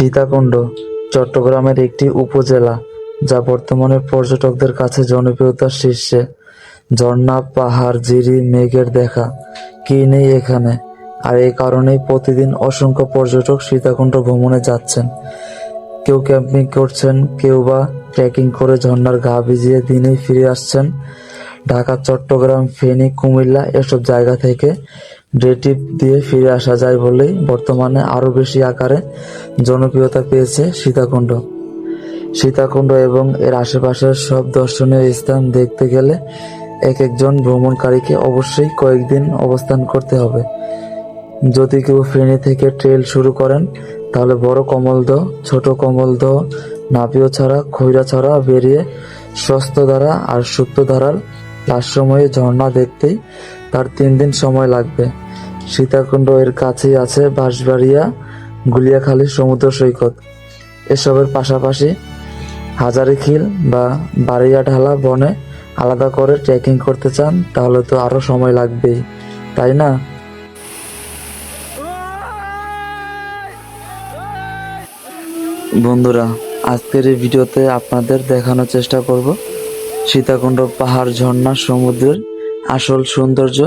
সীতাকুণ্ড, চট্টগ্রামের একটি উপজেলা, যা বর্তমানে পর্যটকদের কাছে জনপ্রিয়তার শীর্ষে। ঝর্ণা, পাহাড় জিরি মেঘের দেখা। কি নেই এখানে? আর এই কারণেই প্রতিদিন অসংখ্য পর্যটক সীতাকুণ্ড ভ্রমণে যাচ্ছেন। কেউ ক্যাম্পিং করছেন, কেউ বা ট্রেকিং করে ঝর্ণার গা ভিজিয়ে দিনেই ফিরে আসছেন। ঢাকা, চট্টগ্রাম, ফেনী, কুমিল্লা, এসব জায়গা থেকে ডে ট্রিপ দিয়ে ফিরে আসা যায় বলেই বর্তমানে আরও বেশি আকারে জনপ্রিয়তা পেয়েছে সীতাকুণ্ড। সীতাকুণ্ড এবং এর আশেপাশের সব দর্শনীয় স্থান দেখতে গেলে এক একজন ভ্রমণকারীকে অবশ্যই কয়েকদিন অবস্থান করতে হবে। যদি কেউ ফেনী থেকে ট্রেল শুরু করেন, তাহলে বড় কমলদহ, ছোট কমলদহ, নাপিও ছাড়া, খৈরা ছাড়া বেরিয়ে স্বস্থধারা আর সুপ্তধারার লাস্ট সময়ে ঝর্ণা দেখতেই তার তিন দিন সময় লাগবে। সীতাকুণ্ড এর কাছেই আছে বাঁশবাড়িয়া, গুলিয়াখালী সমুদ্র সৈকত। এসবের পাশাপাশি হাজারিখিল বা বাড়িয়াঢালা বনে আলাদা করে ট্রেকিং করতে চান, তাহলে তো আরও সময় লাগবেই, তাই না? বন্ধুরা, আজকের এই ভিডিওতে আপনাদের দেখানোর চেষ্টা করব সীতাকুণ্ড পাহাড় ঝর্ণা সমুদ্রের আসল সৌন্দর্য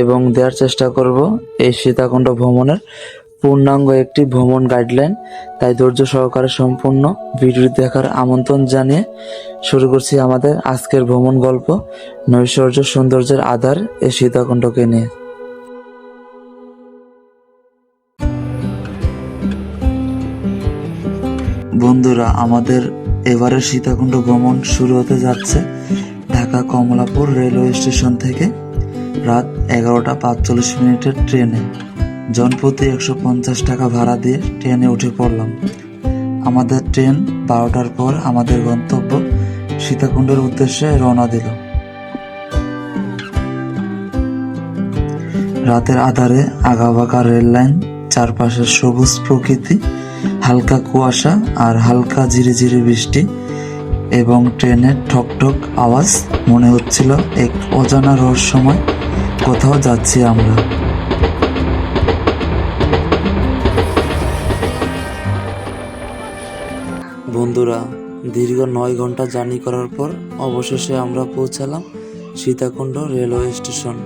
এবং দেওয়ার চেষ্টা করব এই সীতাকুণ্ড ভ্রমণের পূর্ণাঙ্গ একটি ভ্রমণ গাইডলাইন তাই ধৈর্য সহকারে সম্পূর্ণ ভিডিও দেখার আমন্ত্রণ জানিয়ে শুরু করছি আমাদের আজকের ভ্রমণ গল্প নৈশ্বর্য সৌন্দর্যের আধার এই সীতাকুণ্ডকে নিয়ে। বন্ধুরা, আমাদের এবারের সীতাকুণ্ড ভ্রমণ শুরু হতে যাচ্ছে ঢাকা কমলাপুর রেলওয়ে স্টেশন থেকে রাত এগারোটা পাঁচচল্লিশ মিনিটের ট্রেনে জনপ্রতি একশো পঞ্চাশ টাকা ভাড়া দিয়ে ট্রেনে উঠে পড়লাম। আমাদের ট্রেন বারোটার পর আমাদের গন্তব্য সীতাকুণ্ডের উদ্দেশ্যে রওনা দিল। রাতের আধারে আগাবাগা রেল লাইন চারপাশের সবুজ প্রকৃতি, হালকা কুয়াশা আর হালকা ঝিরিঝিরি বৃষ্টি এবং ট্রেনের ঠক ঠক আওয়াজ মনে হচ্ছিল এক অজানা রহস্যময় কোথাও যাচ্ছি আমরা। বন্ধুরা দীর্ঘ নয় ঘণ্টা জার্নি করার পর অবশেষে আমরা পৌঁছালাম সীতাকুণ্ড রেলওয়ে স্টেশন।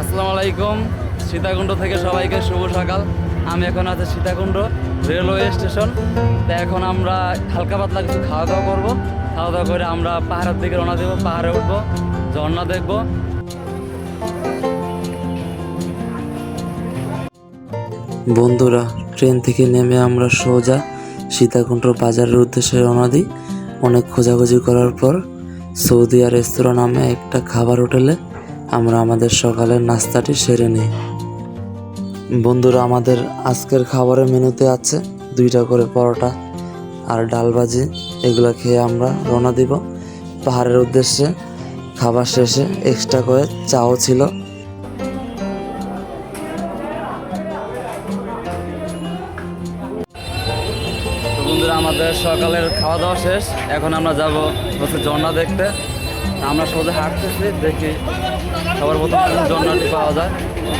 আসসালামু আলাইকুম সীতাকুণ্ড থেকে সবাইকে শুভ সকাল। আমি এখন আছি সীতাকুণ্ড রেলওয়ে স্টেশন। তো এখন আমরা হালকা পাতলা কিছু খাওয়া দাওয়া করব। খাওয়া দাওয়া করে আমরা পাহাড়ের দিকে রওনা দেবো, পাহাড়ে উঠবো, ঝর্ণা দেখব। বন্ধুরা, ট্রেন থেকে নেমে আমরা সোজা সীতাকুণ্ড বাজারের উদ্দেশ্যে রওনা দিই। অনেক খোঁজাখুঁজি করার পর সৌদি আর রেস্তোরাঁ নামে একটা খাবার হোটেলে আমরা আমাদের সকালের নাস্তাটি সেরে নিই। বন্ধুরা, আমাদের আজকের খাবারের মেনুতে আছে দুইটা করে পরোটা আর ডাল ভাজি। এগুলো খেয়ে আমরা রওনা দিব। পাহাড়ের উদ্দেশ্যে খাবার শেষে এক্সট্রা করে চাও ছিল। বন্ধুরা, আমাদের সকালের খাওয়া দাওয়া শেষ। এখন আমরা যাব হচ্ছে ঝর্ণা দেখতে। আমরা সোজা হাঁটতেছি, দেখি সবার প্রথম ঝর্ণাটি পাওয়া যায়।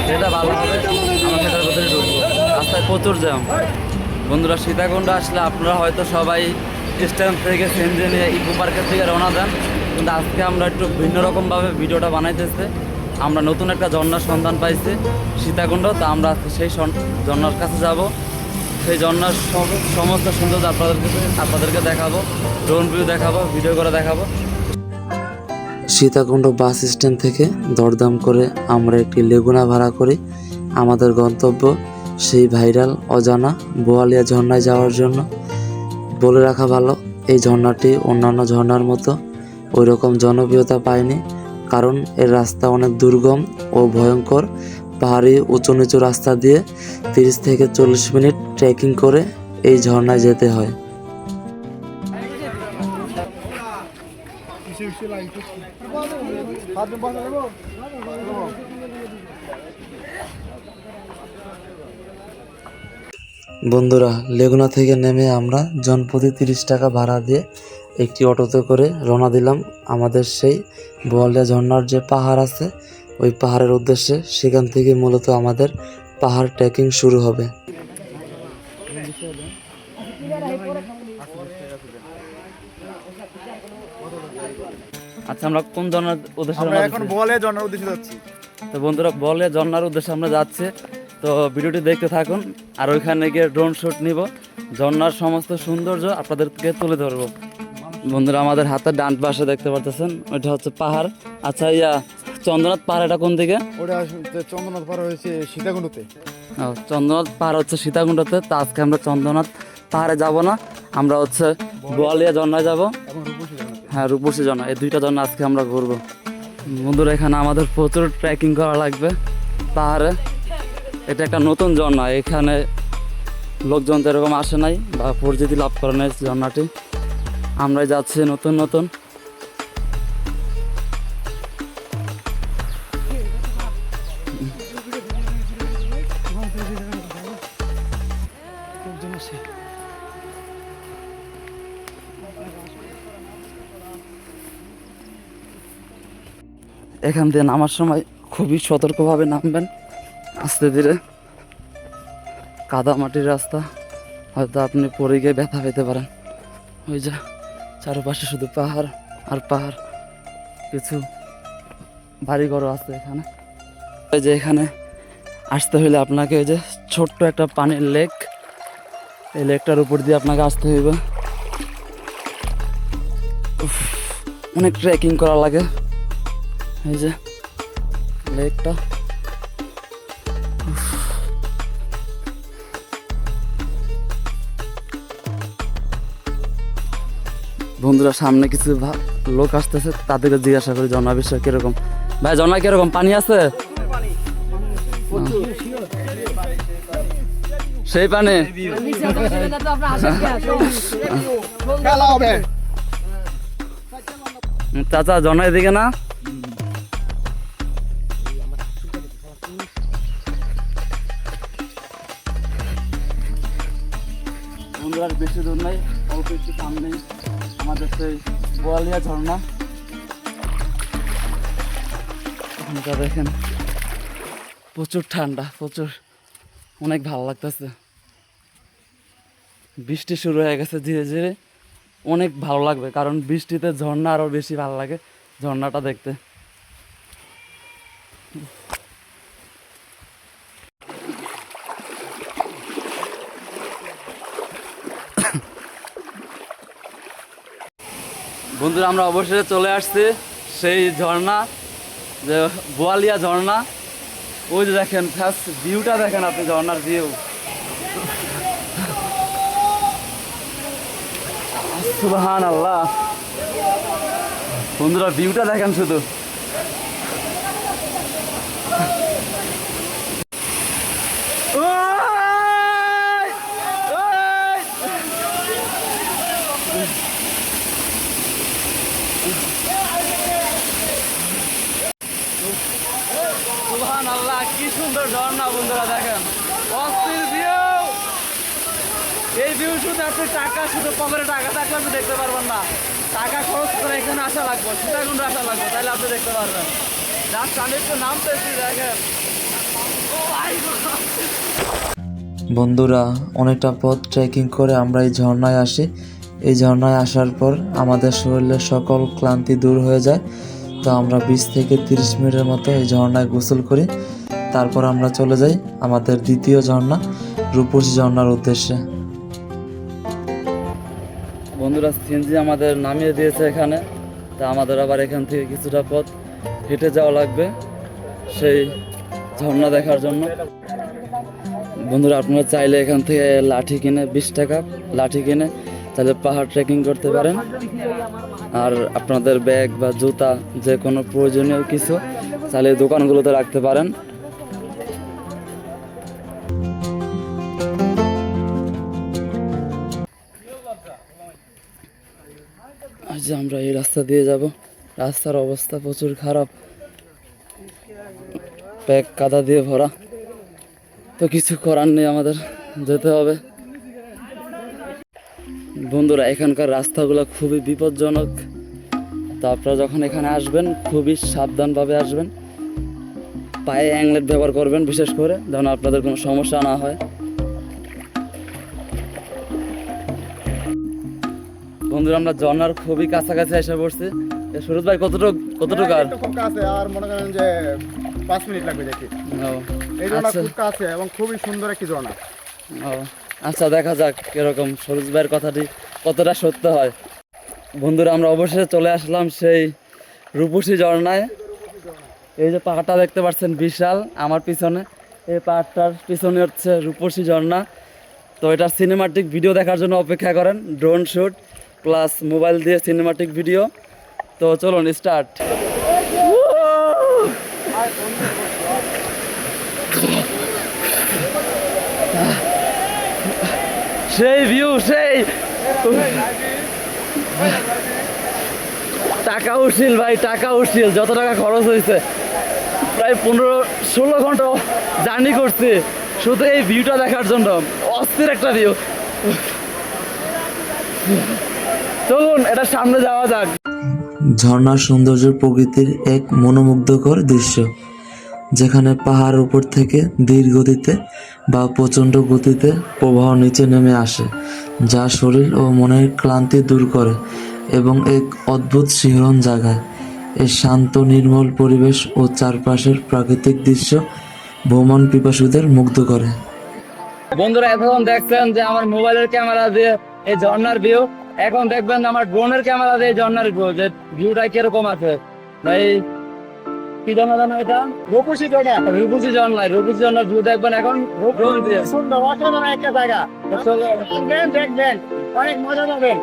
সেটা ভালো হবে, আমরা সেটার ভিতরে ঢুকবো। রাস্তায় প্রচুর জ্যাম। বন্ধুরা, সীতাকুণ্ড আসলে আপনারা হয়তো সবাই স্ট্যান্ড থেকে সেনজে নিয়ে ইকো পার্কের থেকে রওনা দেন। কিন্তু আজকে আমরা একটু ভিন্ন রকমভাবে ভিডিওটা বানাইতেছে। আমরা নতুন একটা ঝর্ণার সন্ধান পাইছি সীতাকুণ্ড, তো আমরা আজকে সেই ঝর্ণার কাছে যাব। সেই সম- সমস্ত সৌন্দর্য আপনাদেরকে আপনাদেরকে দেখাবো ড্রোন ভিউ দেখাবো ভিডিও করে দেখাবো। সীতাকুণ্ড বাস স্ট্যান্ড থেকে দরদাম করে আমরা একটি লেগুনা ভাড়া করি। আমাদের গন্তব্য সেই ভাইরাল, অজানা, বোয়ালিয়া ঝর্ণায় যাওয়ার জন্য। বলে রাখা ভালো, এই ঝর্ণাটি অন্যান্য ঝর্ণার মতো ওই রকম জনপ্রিয়তা পায়নি, কারণ এর রাস্তা অনেক দুর্গম ও ভয়ঙ্কর। পাহাড়ি উঁচু নিচু রাস্তা দিয়ে তিরিশ থেকে চল্লিশ মিনিট ট্রেকিং করে এই ঝর্ণায় যেতে হয়। বন্ধুরা, লেগুনা থেকে নেমে আমরা জনপ্রতি তিরিশ টাকা ভাড়া দিয়ে একটি অটোতে করে রওনা দিলাম। আমাদের সেই বোয়ালিয়া ঝর্ণার যে পাহাড় আছে, ওই পাহাড়ের উদ্দেশ্যে সেখান থেকে মূলত আমাদের পাহাড় ট্রেকিং শুরু হবে। আচ্ছা আমরা কোন ঝর্ণার উদ্দেশ্যে আমরা এখন বলে জন্নার উদ্দেশ্যে যাচ্ছি। তো বন্ধুরা বলে ঝর্ণার উদ্দেশ্যে আমরা যাচ্ছি। তো ভিডিওটি দেখতে থাকুন আর ওইখানে গিয়ে ড্রোন শুট নিব। ঝর্ণার সমস্ত সৌন্দর্য আপনাদেরকে তুলে ধরবো। বন্ধুরা আমাদের হাতের ডান পাশে দেখতে পাচ্ছেন ওইটা হচ্ছে পাহাড়। আচ্ছা ইয়া চন্দ্রনাথ পাহাড় এটা কোন দিকে? ওটা চন্দ্রনাথ পাহাড় হয়েছে সীতাকুণ্ডতে। ও, চন্দ্রনাথ পাহাড় হচ্ছে সীতাকুণ্ডতে। তো আজকে আমরা চন্দ্রনাথ পাহাড়ে যাব না আমরা হচ্ছে বোয়ালিয়া ঝর্ণায় যাব। হ্যাঁ রূপসী ঝর্ণা এই দুইটা ঝর্ণা আজকে আমরা ঘুরবো। বন্ধুরা, এখানে আমাদের প্রচুর ট্রেকিং করা লাগবে। পাহাড়ে। এটা একটা নতুন ঝর্ণা। এখানে লোকজন তো এরকম আসে নাই বা পরিচিতি লাভ করে নাই ঝর্ণাটি। আমরাই যাচ্ছি নতুন নতুন। এখান দিয়ে নামার সময় খুবই সতর্কভাবে নামবেন। আস্তে ধীরে। কাদা মাটির রাস্তা। হয়তো আপনি পড়ে গিয়ে ব্যথা পেতে পারেন। ওই যে চারপাশে শুধু পাহাড় আর পাহাড়। কিছু বাড়িঘরও আছে এখানে। ওই যে এখানে আসতে হলে আপনাকে ওই যে ছোট্ট একটা পানির লেক। এই লেকটার উপর দিয়ে আপনাকে আসতে হইবে। অনেক ট্রেকিং করা লাগে। এই যে লেকটা। বন্ধুরা সামনে কিছু লোক আসতেছে তাদেরকে জিজ্ঞাসা করি জনা বিষয় কীরকম? ভাই জনা কীরকম? পানি আছে? সেই পানি? চাচা জনা এদিকে না। বেশি দূর নাই অল্প একটু সামনেই আমাদের সেই বোয়ালিয়া ঝর্ণা। এখানটা দেখেন, প্রচুর ঠান্ডা, প্রচুর। অনেক ভালো লাগতেছে। বৃষ্টি শুরু হয়ে গেছে ধীরে ধীরে। অনেক ভালো লাগবে, কারণ বৃষ্টিতে ঝর্ণা আরও বেশি ভালো লাগে, ঝর্ণাটা দেখতে। বন্ধুরা, আমরা অবশেষে চলে আসছি সেই ঝর্ণা, যে বোয়ালিয়া ঝর্ণা। ওই যে দেখেন ফার্স্ট ভিউটা দেখেন আপনি ঝর্ণার ভিউ সুবাহান আল্লাহ বন্ধুরা ভিউটা দেখেন শুধু ওই! ওই! আল্লাহ কি সুন্দর ঝর্ণা বন্ধুরা দেখেন। অস্থির ভিউ এই ভিউ শুধু আপনি টাকা, শুধু পকেটে টাকা থাকলে আপনি দেখতে পারবেন না। টাকা খরচ করে এখানে আসা আসা তাহলে আপনি দেখতে পারবেন। যার একটু নামতেছি, দেখেন। বন্ধুরা, অনেকটা পথ ট্রেকিং করে আমরা এই ঝর্ণায় আসি। এই ঝর্ণায় আসার পর আমাদের শরীরের সকল ক্লান্তি দূর হয়ে যায়। তো আমরা বিশ থেকে তিরিশ মিনিটের মতো এই ঝর্ণায় গোসল করি। তারপর আমরা চলে যাই আমাদের দ্বিতীয় ঝর্ণা, রূপসী ঝর্ণার উদ্দেশ্যে। বন্ধুরা, সিএনজি আমাদের নামিয়ে দিয়েছে এখানে। তা আমাদের আবার এখান থেকে কিছুটা পথ হেঁটে যাওয়া লাগবে সেই ঝর্ণা দেখার জন্য। বন্ধুরা, আপনারা চাইলে এখান থেকে লাঠি কিনে, বিশ টাকা লাঠি কিনে তাহলে পাহাড় ট্রেকিং করতে পারেন। আর আপনাদের ব্যাগ বা জুতা যে কোনো প্রয়োজনীয় কিছু, তাহলে দোকানগুলোতে রাখতে পারেন। আজ আমরা এই রাস্তা দিয়ে যাব। রাস্তার অবস্থা প্রচুর খারাপ। প্যাক কাদা দিয়ে ভরা। তো কিছু করার নেই আমাদের, যেতে হবে। বন্ধুরা এখানকার রাস্তাগুলো খুবই বিপজ্জনক। তো আপনারা যখন এখানে আসবেন খুবই সাবধানভাবে আসবেন। পায়ে অ্যাংলেট ব্যবহার করবেন বিশেষ করে যেন আপনাদের কোনো সমস্যা না হয়। বন্ধুরা আমরা ঝর্নার খুবই কাছাকাছি এসে পড়ছি। সুরজ ভাই কতটুক কতটুকু আর? খুব কাছে আর মনে করেন যে পাঁচ মিনিট লাগবে দেখি। এই ঝর্ণা আচ্ছা। খুব কাছে এবং খুবই সুন্দর একটি ঝর্ণা। ও, আচ্ছা দেখা যাক কীরকম সরোজ ভাইয়ের কথাটি কতটা সত্য হয়। বন্ধুরা, আমরা অবশেষে চলে আসলাম সেই রূপসী ঝর্ণায়। এই যে পাহাড়টা দেখতে পাচ্ছেন, বিশাল, আমার পিছনে। এই পাহাড়টার পিছনে হচ্ছে রূপসী ঝর্ণা। তো এটা সিনেমাটিক ভিডিও দেখার জন্য অপেক্ষা করেন ড্রোন শ্যুট প্লাস মোবাইল দিয়ে সিনেমাটিক ভিডিও তো চলুন স্টার্ট সেই ভিউ সেই। টাকা উঠিল ভাই, টাকা উঠিল, যত টাকা খরচ হয়েছে প্রায় পনেরো, ষোলো ঘণ্টা জার্নি করছি, শুধু এই ভিউটা দেখার জন্য। অস্থির একটা ভিউ চলুন, এটা সামনে যাওয়া যাক। ঝর্ণার সৌন্দর্য প্রকৃতির এক মনোমুগ্ধকর দৃশ্য, যেখানে পাহাড় উপর থেকে ধীর গতিতে বা প্রচণ্ড গতিতে প্রবাহ নিচে নেমে আসে, যা শরীর ও মনের ক্লান্তি দূর করে এবং এক অদ্ভুত শিহরণ জাগায়। এই শান্ত, নির্মল পরিবেশ ও চারপাশের প্রাকৃতিক দৃশ্য ভ্রমণ পিপাসুদের মুগ্ধ করে। বন্ধুরা এতক্ষণ দেখছেন যে আমার মোবাইলের ক্যামেরা দিয়ে এই ঝর্ণার ভিউ এখন দেখবেন আমার ড্রোনের ক্যামেরা দিয়ে এই ঝর্ণার ভিউ যে ভিউটা কীরকম আছে। ভাই কি ঝর্ণা জানো এটা? রূপসী জনা। রূপসী ঝর্ণা রূপসী ঝর্ণার ভিউ দেখবেন এখন। সুন্দর অসাধারণ একটা জায়গা। দেখবেন দেখবেন অনেক মজা পাবেন।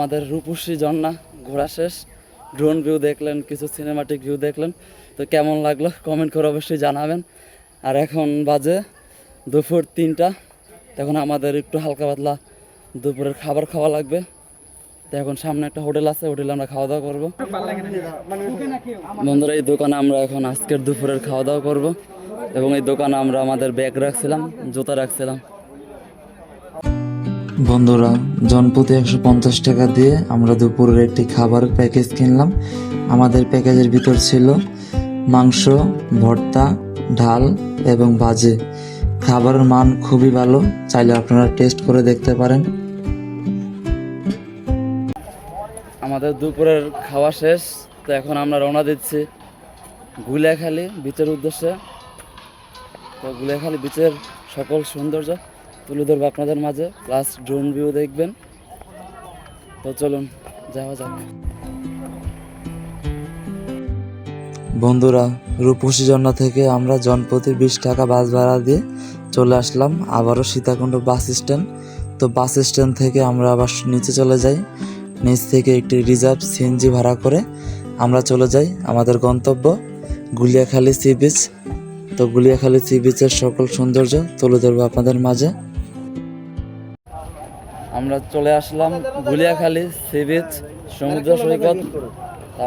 আমাদের রূপসী ঝর্ণা ঘোরা শেষ। ড্রোন ভিউ দেখলেন, কিছু সিনেমাটিক ভিউ দেখলেন। তো কেমন লাগল? কমেন্ট করে অবশ্যই জানাবেন। আর এখন বাজে দুপুর তিনটা। তখন আমাদের একটু হালকা পাতলা দুপুরের খাবার খাওয়া লাগবে। তো এখন সামনে একটা হোটেল আছে, হোটেলে আমরা খাওয়া দাওয়া করব। বন্ধুরা, এই দোকানে আমরা এখন আজকের দুপুরের খাওয়া দাওয়া করব। এবং এই দোকানে আমরা আমাদের ব্যাগ রাখছিলাম, জুতা রাখছিলাম। বন্ধুরা, জনপ্রতি একশো পঞ্চাশ টাকা দিয়ে আমরা দুপুরের একটি খাবার প্যাকেজ কিনলাম। আমাদের প্যাকেজের ভিতর ছিল মাংস, ভর্তা ঢাল এবং ভাজি। খাবারের মান খুবই ভালো, চাইলে আপনারা টেস্ট করে দেখতে পারেন। আমাদের দুপুরের খাওয়া শেষ, তো এখন আমরা রওনা দিচ্ছি গুলিয়াখালী বিচের উদ্দেশ্যে। তো গুলিয়াখালী বিচের সকল সৌন্দর্য তুলে ধরবো আপনাদের মাঝে। প্লাস ড্রোন ভিউ দেখবেন। তো চলুন, যাওয়া যাক। বন্ধুরা, রূপসী ঝর্ণা থেকে আমরা জনপ্রতি বিশ টাকা বাস ভাড়া দিয়ে চলে আসলাম। আবারও সীতাকুণ্ড বাস স্ট্যান্ড। তো বাস স্ট্যান্ড থেকে আমরা আবার নিচে চলে যাই। নিচ থেকে একটি রিজার্ভ সিএনজি ভাড়া করে আমরা চলে যাই। আমাদের গন্তব্য গুলিয়াখালী সি বিচ। তো গুলিয়াখালী সি বিচের সকল সৌন্দর্য তুলে ধরবো আপনাদের মাঝে। আমরা চলে আসলাম গুলিয়াখালী সি বিচ সমুদ্র সৈকত।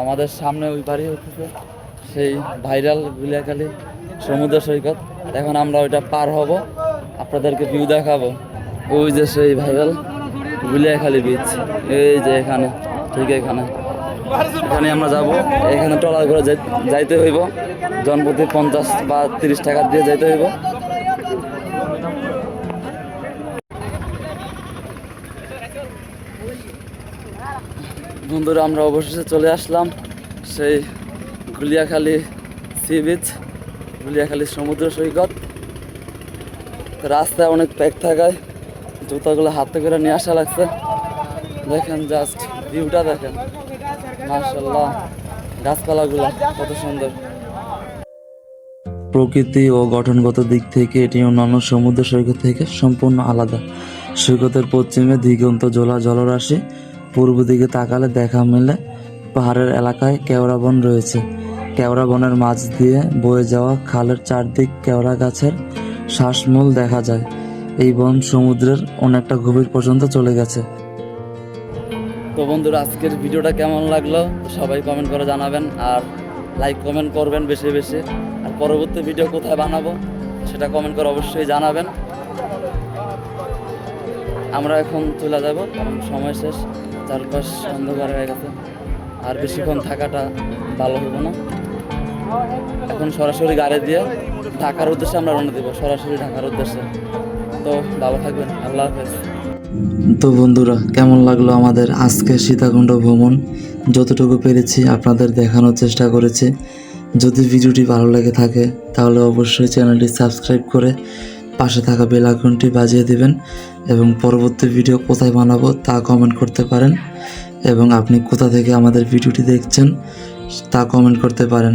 আমাদের সামনে ওই বাড়ি হচ্ছে সেই ভাইরাল গুলিয়াখালী সমুদ্র সৈকত। এখন আমরা ওইটা পার হব। আপনাদেরকে ভিউ দেখাবো। ওই যে সেই ভাইরাল গুলিয়াখালী বিচ এই যে এখানে, ঠিক এখানে। এখানে আমরা যাব। এখানে ট্রলার করে যাইতে হইব। জনপ্রতি পঞ্চাশ বা তিরিশ টাকা দিয়ে যাইতে হইব। বন্ধুরা, আমরা অবশেষে চলে আসলাম সেই গুলিয়াখালী সি বিচ গুলিয়াখালী সমুদ্র সৈকত। রাস্তায় অনেক প্যাক থাকায় জুতাগুলো হাতে করে নিয়ে আসা লাগছে। দেখেন জাস্ট ভিউটা দেখেন। মার্শাল্লাহ গাছপালাগুলো কত সুন্দর। প্রকৃতি ও গঠনগত দিক থেকে এটি অন্যান্য সমুদ্র সৈকত থেকে সম্পূর্ণ আলাদা। সৈকতের পশ্চিমে দিগন্ত জোলা জলরাশি পূর্ব দিকে তাকালে দেখা মেলে পাহাড়ের এলাকায় কেওড়া বন রয়েছে। কেওড়া বনের মাছ দিয়ে বয়ে যাওয়া খালের চারদিক কেওড়া গাছের শ্বাসমূল দেখা যায়। এই বন সমুদ্রের অনেকটা গভীর পর্যন্ত চলে গেছে। তো বন্ধুরা, আজকের ভিডিওটা কেমন লাগল? সবাই কমেন্ট করে জানাবেন আর লাইক কমেন্ট করবেন বেশি বেশি। আর পরবর্তী ভিডিও কোথায় বানাবো সেটা কমেন্ট করে অবশ্যই জানাবেন। আমরা এখন চলে যাব। কারণ সময় শেষ। চারপাশ অন্ধকার হয়ে গেছে। আর বেশিক্ষণ থাকাটা ভালো হবে না। এখন সরাসরি গাড়ি দিয়ে ঢাকার উদ্দেশ্যে আমরা রওনা দেবো, সরাসরি ঢাকার উদ্দেশ্যে। তো ভালো থাকবেন, আল্লাহ হাফেজ। তো বন্ধুরা, কেমন লাগল আমাদের আজকে সীতাকুণ্ড ভ্রমণ? যতটুকু পেরেছি আপনাদের দেখানোর চেষ্টা করেছি। যদি ভিডিওটি ভালো লেগে থাকে, তাহলে অবশ্যই চ্যানেলটি সাবস্ক্রাইব করে পাশে থাকা বেল আইকনটি বাজিয়ে দেবেন এবং পরবর্তী ভিডিও কোথায় বানাবো তা কমেন্ট করতে পারেন এবং আপনি কোথা থেকে আমাদের ভিডিওটি দেখছেন তা কমেন্ট করতে পারেন।